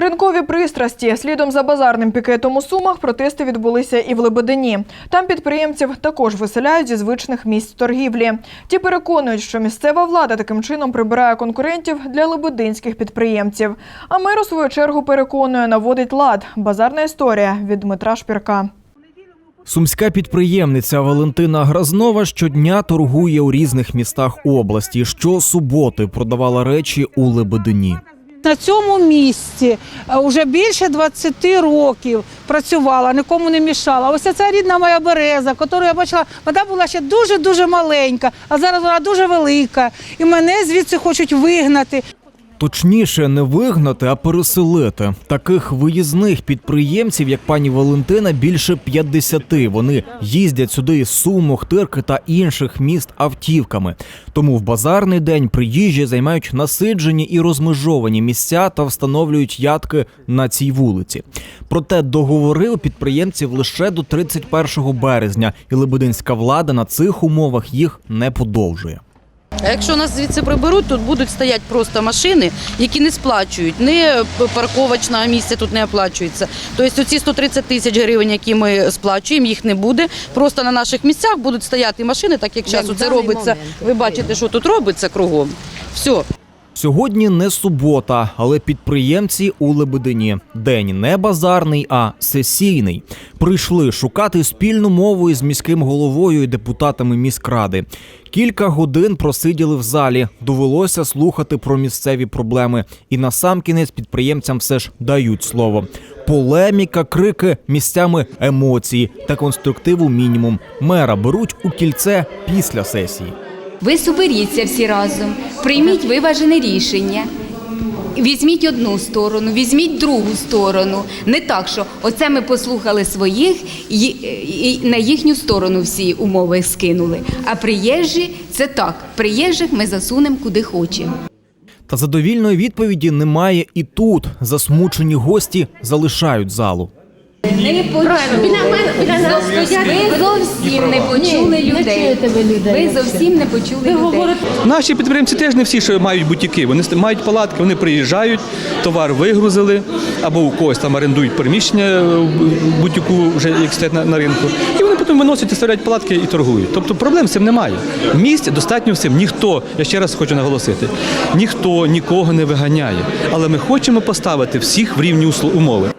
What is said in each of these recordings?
Ринкові пристрасті слідом за базарним пікетом у Сумах протести відбулися і в Лебедині. Там підприємців також виселяють зі звичних місць торгівлі. Ті переконують, що місцева влада таким чином прибирає конкурентів для лебединських підприємців. А мер у свою чергу переконує, наводить лад. Базарна історія від Дмитра Шпірка. Сумська підприємниця Валентина Гразнова щодня торгує у різних містах області. Щосуботи продавала речі у Лебедині. На цьому місці вже більше 20 років працювала, нікому не мішала. Ось ця рідна моя береза, яку я бачила, вона була ще дуже-дуже маленька, а зараз вона дуже велика. І мене звідси хочуть вигнати. Точніше, не вигнати, а переселити. Таких виїзних підприємців, як пані Валентина, більше 50. Вони їздять сюди з Сум, Охтирки та інших міст автівками. Тому в базарний день приїжджі займають насиджені і розмежовані місця та встановлюють ядки на цій вулиці. Проте договори у підприємців лише до 31 березня, і лебединська влада на цих умовах їх не подовжує. А якщо нас звідси приберуть, тут будуть стояти просто машини, які не сплачують. Не парковочне місце тут не оплачується. Тобто ці 130 тисяч гривень, які ми сплачуємо, їх не буде. Просто на наших місцях будуть стояти машини, так як зараз це робиться. Ви бачите, що тут робиться кругом. Все. Сьогодні не субота, але підприємці у Лебедині. День не базарний, а сесійний. Прийшли шукати спільну мову із міським головою і депутатами міськради. Кілька годин просиділи в залі. Довелося слухати про місцеві проблеми. І насамкінець підприємцям все ж дають слово. Полеміка, крики, місцями емоції та конструктиву мінімум. Мера беруть у кільце після сесії. Ви соберіться всі разом, прийміть виважене рішення. Візьміть одну сторону, візьміть другу сторону. Не так, що оце ми послухали своїх і, на їхню сторону всі умови скинули. А приїжджі це так. Приїжджих ми засунемо куди хочемо. Та задовільної відповіді немає і тут. Засмучені гості залишають залу. Не почули. Ви зовсім не почули людей. Ви зовсім не почули людей. Наші підприємці теж не всі, що мають бутіки. Вони мають палатки, вони приїжджають, товар вигрузили, або у когось там орендують приміщення е, в бутіку, вже як стоять на, на ринку. І вони потім виносять і ставляють палатки і торгують. Тобто проблем з цим немає. Місць достатньо всім. Ніхто, я ще раз хочу наголосити, ніхто нікого не виганяє. Але ми хочемо поставити всіх в рівні умови.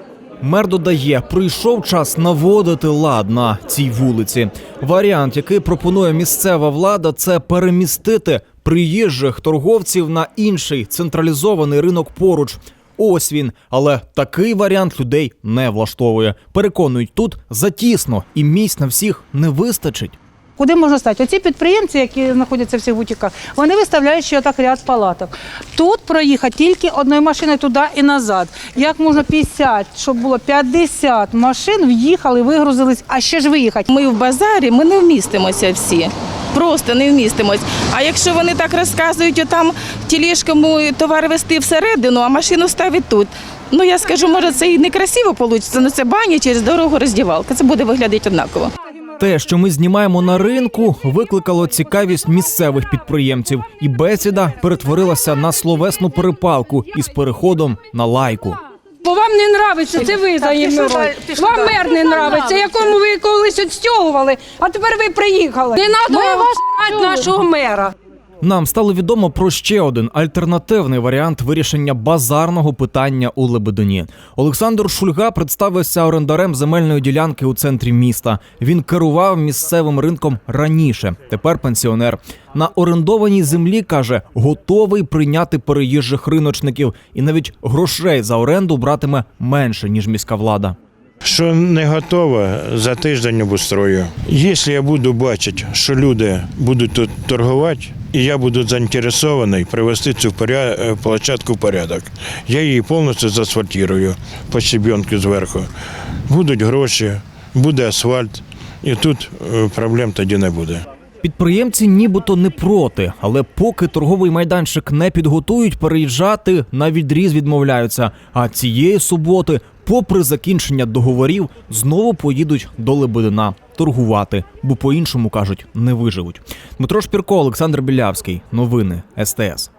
Мер додає, прийшов час наводити лад на цій вулиці. Варіант, який пропонує місцева влада, це перемістити приїжджих торговців на інший централізований ринок поруч. Ось він, але такий варіант людей не влаштовує. Переконують, тут затісно і місць на всіх не вистачить. Куди можна стати? Оці підприємці, які знаходяться в цих бутіках, вони виставляють ще так ряд палаток. Тут проїхати тільки одною машиною туди і назад. Як можна 50, щоб було 50 машин, в'їхали, вигрузились, а ще ж виїхати. Ми в базарі, ми не вмістимося всі. Просто не вмістимось. А якщо вони так розказують, там тілішками товар вести всередину, а машину ставить тут. Ну я скажу, може, це і некрасиво вийде, але це баня через дорогу роздівалка. Це буде виглядати однаково. Те, що ми знімаємо на ринку, викликало цікавість місцевих підприємців, і бесіда перетворилася на словесну перепалку із переходом на лайку. Бо вам не нравиться, це ви за Вам мер не нравиться, якому ви колись відстягували, а тепер ви приїхали. Не треба вас нашого мера. Нам стало відомо про ще один альтернативний варіант вирішення базарного питання у Лебедині. Олександр Шульга представився орендарем земельної ділянки у центрі міста. Він керував місцевим ринком раніше. Тепер пенсіонер. На орендованій землі каже, готовий прийняти переїжджих риночників, і навіть грошей за оренду братиме менше ніж міська влада. Що не готова, за тиждень обустрою. Якщо я буду бачити, що люди будуть тут торгувати, і я буду заінтересований привести цю е, площадку в порядок, я її повністю заасфальтирую по щебенку зверху. Будуть гроші, буде асфальт, і тут е, проблем тоді не буде. Підприємці нібито не проти, але поки торговий майданчик не підготують, переїжджати на відріз відмовляються. А цієї суботи, попри закінчення договорів, знову поїдуть до Лебедина торгувати, бо по-іншому кажуть, не виживуть. Дмитро Шпірко, Олександр Білявський. Новини СТС.